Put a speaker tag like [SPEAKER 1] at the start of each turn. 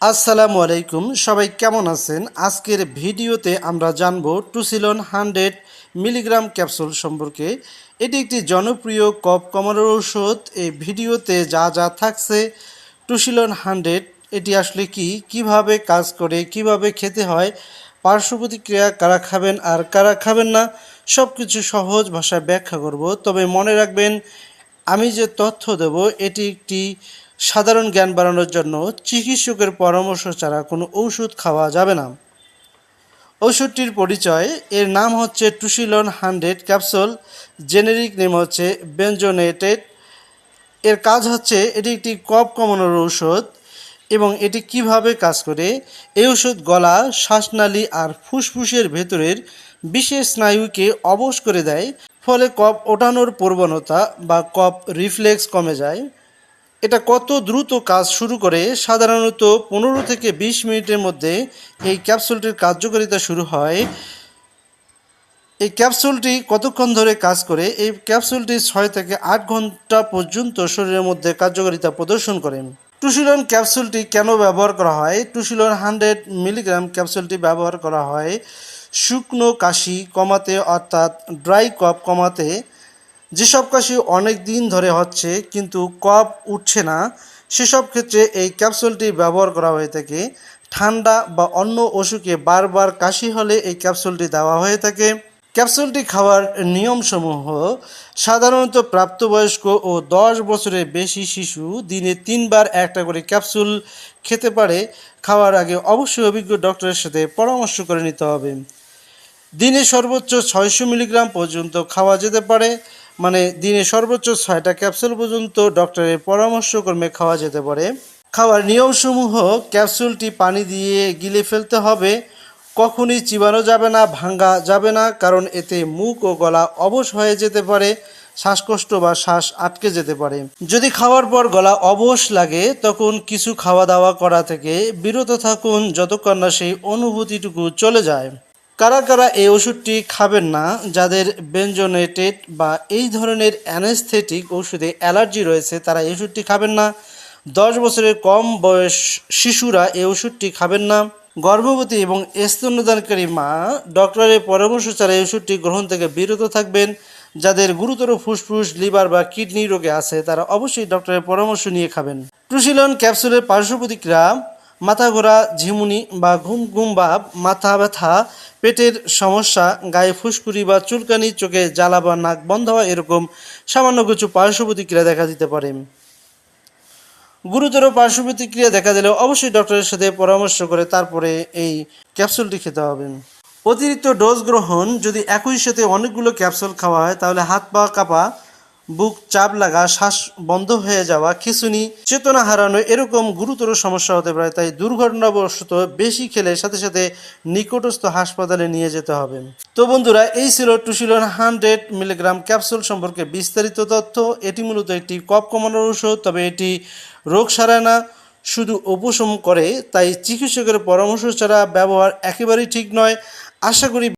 [SPEAKER 1] আসসালামু আলাইকুম, সবাই কেমন আছেন? আজকের ভিডিওতে আমরা জানব টুসিলন হান্ড্রেড মিলিগ্রাম ক্যাপসুল সম্পর্কে। এটি একটি জনপ্রিয় কপ কমানোর ঔষধ। এই ভিডিওতে যা যা থাকছে টুসিলন হান্ড্রেড, এটি আসলে কি, কীভাবে কাজ করে, কীভাবে খেতে হয়, পার্শ্ব প্রতিক্রিয়া কারা খাবেন আর কারা খাবেন না সব কিছু সহজ ভাষায় ব্যাখ্যা করব। তবে মনে রাখবেন, আমি যে তথ্য দেব, এটি একটি সাধারণ জ্ঞান বাড়ানোর জন্য চিকিৎসকের পরামর্শ ছাড়া কোনো ঔষধ খাওয়া যাবে না। ঔষধটির পরিচয়, এর নাম হচ্ছে টুসিলন হান্ড্রেড ক্যাপসুল, জেনেরিক নেম হচ্ছে বেঞ্জোনেটেড। এর কাজ হচ্ছে এটি একটি কফ কমানোর ঔষধ এবং এটি কীভাবে কাজ করে, এই ওষুধ গলা, শ্বাসনালী আর ফুসফুসের ভেতরের বিশেষ স্নায়ুকে অবশ করে দেয়, ফলে কফ ওঠানোর প্রবণতা বা কফ রিফ্লেক্স কমে যায়। এটা কত দ্রুত কাজ শুরু করে, সাধারণত পনেরো থেকে বিশ মিনিটের মধ্যে এই ক্যাপসুলটির কার্যকারিতা শুরু হয়। এই ক্যাপসুলটি কতক্ষণ ধরে কাজ করে? এই ক্যাপসুলটি ছয় থেকে আট ঘণ্টা পর্যন্ত শরীরের মধ্যে কার্যকারিতা প্রদর্শন করেন টুসিলন ক্যাপসুলটি কেন ব্যবহার করা হয়? টুসিলন হান্ড্রেড মিলিগ্রাম ক্যাপসুলটি ব্যবহার করা হয়। শুকনো কাশি কমাতে অর্থাৎ ড্রাই কফ কমাতে যেসব কাশি অনেক দিন ধরে হচ্ছে, কিন্তু কফ উঠছে না, সেসব ক্ষেত্রে এই ক্যাপসুলটি ব্যবহার করা হয়ে থাকে। ঠান্ডা বা অন্য অসুখে বারবার কাশি হলে এই ক্যাপসুলটি দেওয়া হয়ে থাকে। ক্যাপসুলটি খাওয়ার নিয়মসমূহ, সাধারণত প্রাপ্তবয়স্ক ও দশ বছরের বেশি শিশু দিনে তিনবার একটা করে ক্যাপসুল খেতে পারে। খাওয়ার আগে অবশ্যই অভিজ্ঞ ডক্টরের সাথে পরামর্শ করে নিতে হবে। দিনে সর্বোচ্চ ছয়শো মিলিগ্রাম পর্যন্ত খাওয়া যেতে পারে। মানে দিনে সর্বোচ্চ ছয়টা ক্যাপসুল পর্যন্ত ডক্টরের পরামর্শক্রমে খাওয়া যেতে পারে। খাওয়ার নিয়মসমূহ, ক্যাপসুলটি পানি দিয়ে গিলে ফেলতে হবে। কখনই চিবানো যাবে না, ভাঙ্গা যাবে না, কারণ এতে মুখ ও গলা অবশ হয়ে যেতে পারে, শ্বাসকষ্ট বা শ্বাস আটকে যেতে পারে। যদি খাওয়ার পর গলা অবশ লাগে, তখন কিছু খাওয়া দাওয়া করা থেকে বিরত থাকুন যতক্ষণ না সেই অনুভূতিটুকু চলে যায়। কারা কারা এই ওষুধটি খাবেন না, যাদের বেঞ্জোনেটেড বা এই ধরনের অ্যানেস্থেটিক ওষুধে অ্যালার্জি রয়েছে, তারা এই ওষুধটি খাবেন না। দশ বছরের কম বয়স শিশুরা এই ওষুধটি খাবেন না। গর্ভবতী এবং স্তন্যদানকারী মা ডক্টরের পরামর্শ ছাড়া এই ওষুধটি গ্রহণ থেকে বিরত থাকবেন। যাদের গুরুতর ফুসফুস, লিভার বা কিডনি রোগে আছে, তারা অবশ্যই ডক্টরের পরামর্শ নিয়ে খাবেন। ট্রুসিলন ক্যাপসুলের পার্শ্ব প্রতিক্রিয়া মাথা ঘোরা ঝিমুনি বা ঘুম ঘুম ভাব, মাথা ব্যথা, পেটের সমস্যা, গায়ে ফুসকুড়ি বা চুলকানি, চোখে জ্বালা বা নাক বন্ধ হওয়া এরকম সামান্য কিছু পার্শ্ব প্রতিক্রিয়া দেখা দিতে পারে। গুরুতর পার্শ্ব প্রতিক্রিয়া দেখা দিলে অবশ্যই ডক্টরের সাথে পরামর্শ করে তারপরে এই ক্যাপসুলটি খেতে হবে। অতিরিক্ত ডোজ গ্রহণ যদি একই সাথে অনেকগুলো ক্যাপসুল খাওয়া হয়, তাহলে হাত পা কাঁপা বুক চাপ লাগা, শ্বাস বন্ধ হয়ে যাওয়া, খিঁচুনি, চেতনা হারানো এরকম গুরুতর সমস্যা হতে পারে, তাই দুর্ঘটনাবশত বেশি খেলে সাথে সাথে নিকটস্থ হাসপাতালে নিয়ে যেতে হবে। তো বন্ধুরা, এই ছিল টুসিলন হান্ড্রেড মিলিগ্রাম ক্যাপসুল সম্পর্কে বিস্তারিত তথ্য। এটি মূলত একটি কফ কমানোর ঔষধ, তবে এটি রোগ সারায় না, শুধু উপশম করে, তাই চিকিৎসকের পরামর্শ ছাড়া ব্যবহার একেবারেই ঠিক নয়। আশা করি